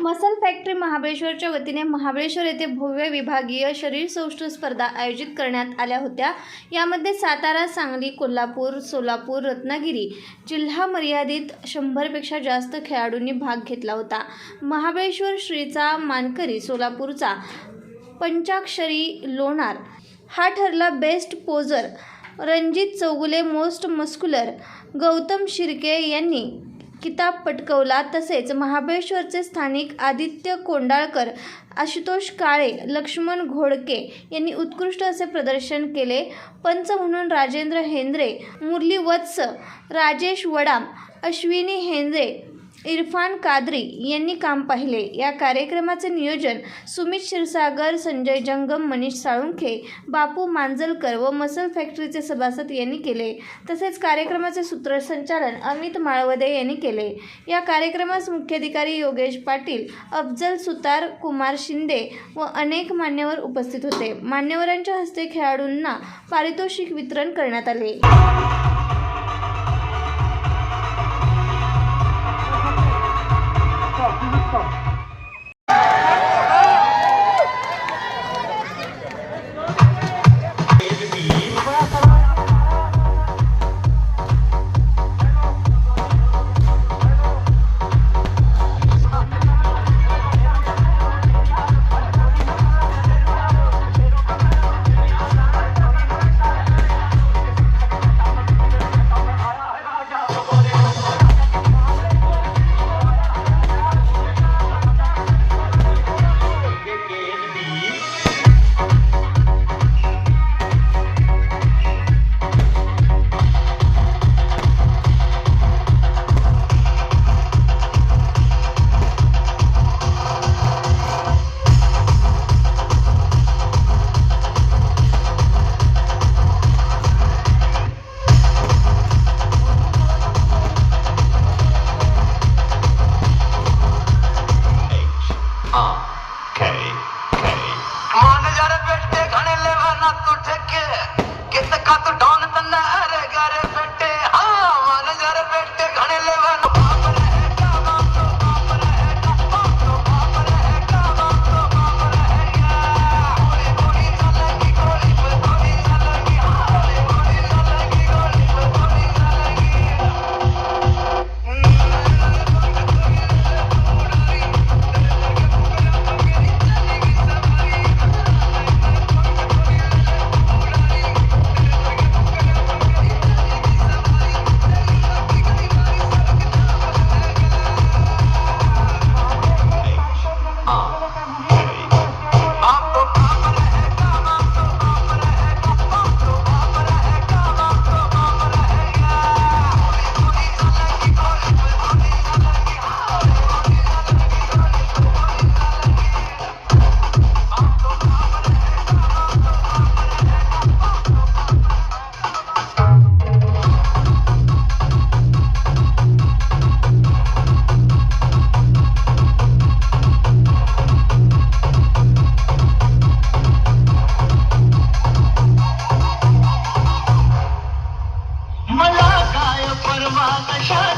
Muscle factory महाबळेश्वरच्या वतीने महाबळेश्वर येथे भव्य विभागीय शरीरसौष्ठ स्पर्धा आयोजित करण्यात आल्या होत्या. यामध्ये सातारा सांगली कोल्हापूर सोलापूर रत्नागिरी जिल्हा मर्यादित शंभरपेक्षा जास्त खेळाडूंनी भाग घेतला होता. महाबळेश्वर श्रीचा मानकरी सोलापूरचा पंचाक्षरी लोणार. हा ठरला best poser. Ranjit Chougule most muscular Gautam Shirke यांनी किताब पटकवला. तसेच महाबळेश्वरचे स्थानिक आदित्य कोंडाळकर आशुतोष काळे लक्ष्मण घोडके यांनी उत्कृष्ट असे प्रदर्शन केले. पंच म्हणून राजेंद्र हेंद्रे मुरली वत्स राजेश वडाम अश्विनी हेंद्रे इरफान कादरी यांनी काम पाहिले. या कार्यक्रमाचे नियोजन सुमित क्षीरसागर संजय जंगम मनीष साळुंखे बापू मांजलकर व मसल फॅक्टरीचे सभासद यांनी केले. तसेच कार्यक्रमाचे सूत्रसंचालन अमित माळवदे यांनी केले. या कार्यक्रमास मुख्याधिकारी योगेश पाटील अफजल सुतार कुमार शिंदे व अनेक मान्यवर उपस्थित होते. मान्यवरांच्या हस्ते खेळाडूंना पारितोषिक वितरण करण्यात आले. हाँ. कई कई मान जरा बेटे घने लेवा ना तू ठेके किसका तू डॉन तन्ना अरे गरे I'm a Mama,